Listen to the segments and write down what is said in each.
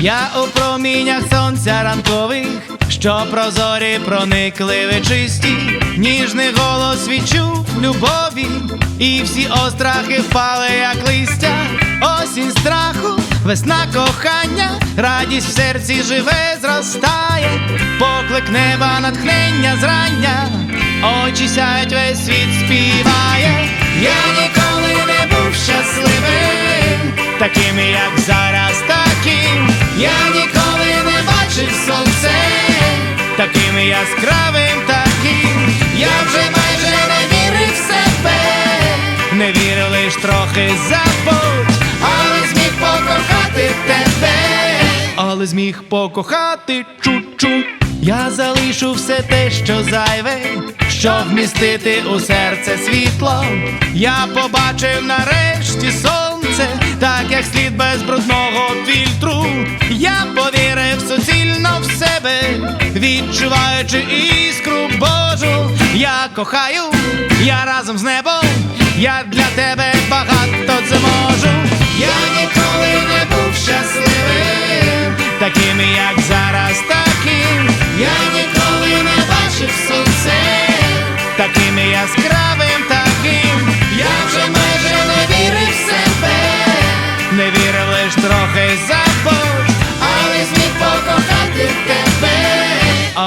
Я у проміннях сонця ранкових, що прозорі проникливі чисті, ніжний голос відчув любові, і всі острахи впали, як листя, осінь страху, весна кохання, радість в серці живе, зростає, поклик неба, натхнення зрання, очі сяють, весь світ співає. Я бачив сонце, таким яскравим, таким я вже майже не вірив в себе, не вірив лиш трохи забудь, але зміг покохати тебе, але зміг покохати чуть-чуть. Я залишу все те, що зайве, щоб вмістити у серце світло. Я побачив нарешті сонце, так як слід без брудного фільтру. Я повірив в себе, відчуваючи іскру Божу. Я кохаю, я разом з небом, я для тебе багато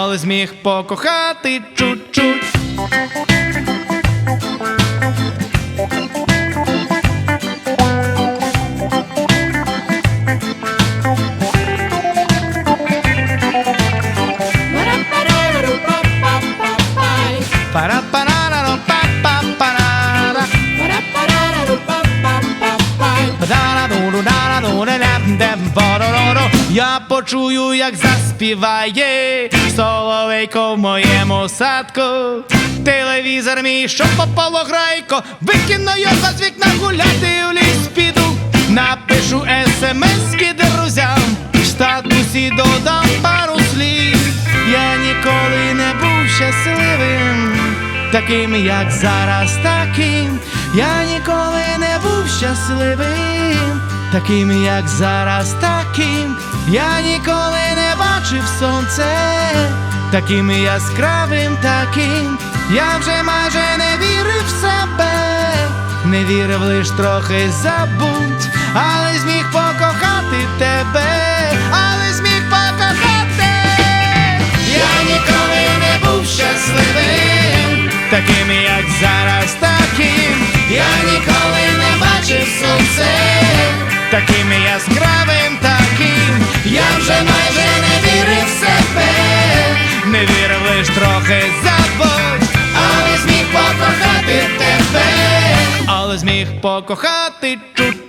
але зміг покохати чуть-чуть. Я почую, як заспіває соловейко в моєму садку. Телевізор мій, що попало грайко, викину його з вікна гуляти в ліс піду. Напишу смски друзям, в статусі додам пару слів. Я ніколи не був щасливим, таким як зараз, таким. Я ніколи не був щасливим, таким як зараз, таким. Я ніколи не бачив сонце, таким яскравим, таким. Я вже майже не вірив в себе, не вірив лиш трохи забудь, але зміг покохати тебе, але зміг покохати. Я ніколи не був щасливим, таким таким яскравим, таким. Я вже майже не вірив в себе, не вірив лиш трохи забудь, але зміг покохати тебе, але зміг покохати чуть